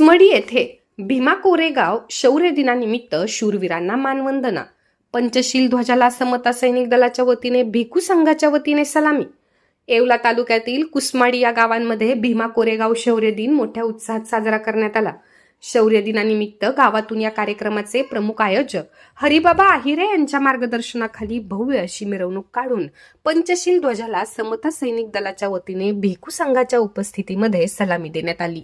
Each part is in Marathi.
मडी येथे भीमा कोरेगाव शौर्य दिनानिमित्त शूरवीरांना मानवंदना. पंचशील ध्वजाला समता सैनिक दलाच्या वतीने भिकू संघाच्या वतीने सलामी. येवला तालुक्यातील कुसमाडी या गावांमध्ये भीमा कोरेगाव शौर्य दिन मोठ्या उत्साहात साजरा करण्यात आला. शौर्य दिनानिमित्त गावातून या कार्यक्रमाचे प्रमुख आयोजक हरिबाबा आहिरे यांच्या मार्गदर्शनाखाली भव्य अशी मिरवणूक काढून पंचशील ध्वजाला समता सैनिक दलाच्या वतीने भिकू संघाच्या उपस्थितीमध्ये सलामी देण्यात आली.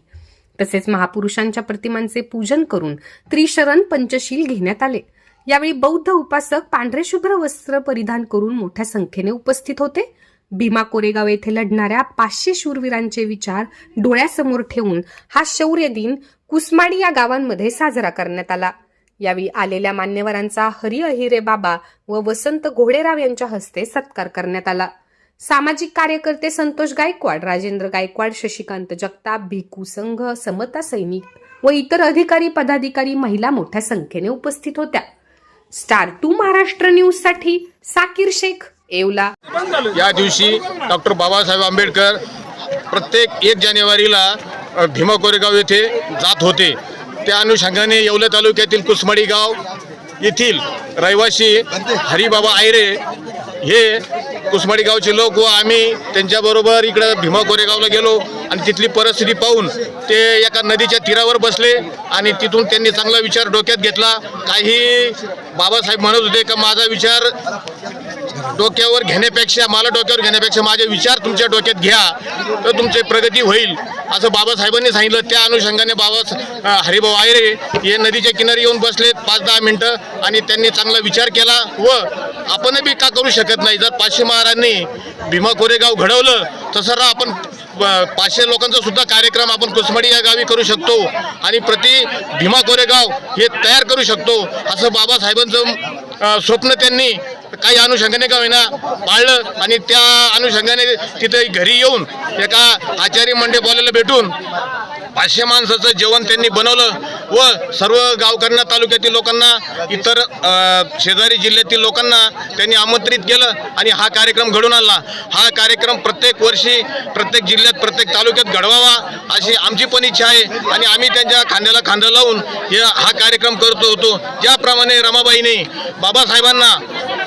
तसेच महापुरुषांच्या प्रतिमांचे पूजन करून त्रिशरण पंचशील घेण्यात आले. यावेळी बौद्ध उपासक पांढरे शुभ्र वस्त्र परिधान करून मोठ्या संख्येने उपस्थित होते. भीमा कोरेगाव येथे लढणाऱ्या पाचशे शूरवीरांचे विचार डोळ्यासमोर ठेवून हा शौर्य दिन कुसमाडी या गावांमध्ये साजरा करण्यात आला. यावेळी आलेल्या मान्यवरांचा हरी अहिरे बाबा व वसंत घोडेराव यांच्या हस्ते सत्कार करण्यात आला. सामाजिक कार्यकर्ते संतोष गायकवाड राजेंद्र गायकवाड शशिकांत जगताप भिकू संघ समता सैनिक व इतर अधिकारी पदाधिकारी महिला मोठ्या संख्येने उपस्थित होत्या. स्टार टू महाराष्ट्र न्यूजसाठी साकीर शेख येवला. या दिवशी डॉक्टर बाबासाहेब आंबेडकर प्रत्येक एक जानेवारीला भीमा कोरेगाव येथे जात होते. त्या अनुषंगाने येवला तालुक्यातील कुसमडी गाव येथील रहिवासी हरिबाबा आयरे हे कुसमाडी गावचे लोक व आम्ही त्यांच्याबरोबर इकडं भीमा कोरेगावला गेलो आणि तिथली परिस्थिती पाहून ते एका नदीच्या तीरावर बसले आणि तिथून त्यांनी चांगला विचार डोक्यात घेतला. काही बाबासाहेब म्हणत होते का माझा विचार डोक्यावर घेण्यापेक्षा मला डोक्यावर घेण्यापेक्षा माझे विचार तुमच्या डोक्यात घ्या तर तुमची प्रगती होईल. असं बाबासाहेबांनी सांगितलं. त्या अनुषंगाने बाबा हरिभाऊ आयरे हे नदीच्या किनारी येऊन बसलेत पाच दहा मिनटं आणि त्यांनी चांगला विचार केला व आपण बी का करू शकत नाही? जर पाचशे महाराजांनी भीमा कोरेगाव घडवलं तसं आपण पाचशे लोकांचा सुद्धा कार्यक्रम आपण कुसमडी या गावी करू शकतो आणि प्रति भीमा कोरेगाव हे तयार करू शकतो असं बाबासाहेबांचं स्वप्न त्यांनी काही अनुषंगाने का होईना पाळलं आणि त्या अनुषंगाने तिथे घरी येऊन एका आचारी मंडे बोलायला भेटून पाचशे माणसाचं जेवण त्यांनी बनवलं व सर्व गावकऱ्यांना तालुक्यातील लोकांना इतर शेजारी जिल्ह्यातील लोकांना त्यांनी आमंत्रित केलं आणि हा कार्यक्रम घडून आणला. हा कार्यक्रम प्रत्येक वर्षी प्रत्येक जिल्ह्यात प्रत्येक तालुक्यात घडवावा अशी आमची पण इच्छा आहे आणि आम्ही त्यांच्या खांद्याला खांदा लावून हे हा कार्यक्रम करतो होतो. ज्याप्रमाणे रमाबाईने बाबासाहेबांना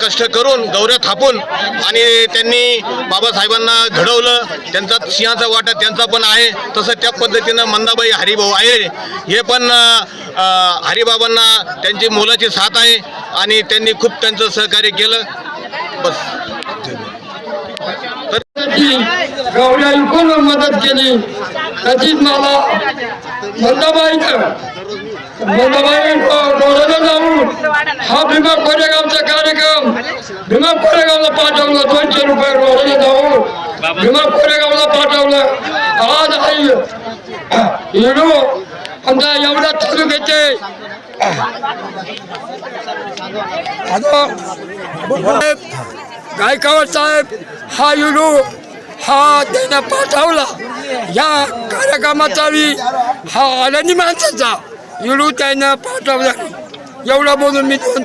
कष्ट करून गौऱ्या थापून आणि त्यांनी बाबासाहेबांना घडवलं. त्यांचा सिंहाचा वाटा त्यांचा पण आहे. तसं त्या पद्धतीनं मंदाबाई हरिभाऊ आहे. हे पण हरिबाबांना त्यांची मोलाची साथ आहे आणि त्यांनी खूप त्यांचं सहकार्य केलं. बस. गवड्या मदत केली. तशीच मला मंदाबाईनं मंदाबाई हा भीमा कोरेगावचा कार्यक्रम. भीमा कोरेगावला पाठवलं दोनशे रुपये रोजाला जाऊन. भीमा कोरेगावला पाठवलं. आज आई हिरो आता एवढ्या तालुक्याचे आता गायकवाड साहेब हा युनू हा त्यांना पाठवला. या कार्यक्रमाचा हा आनंदी माणसाचा युनू त्यानं पाठवला. एवढा बोलून मी दोन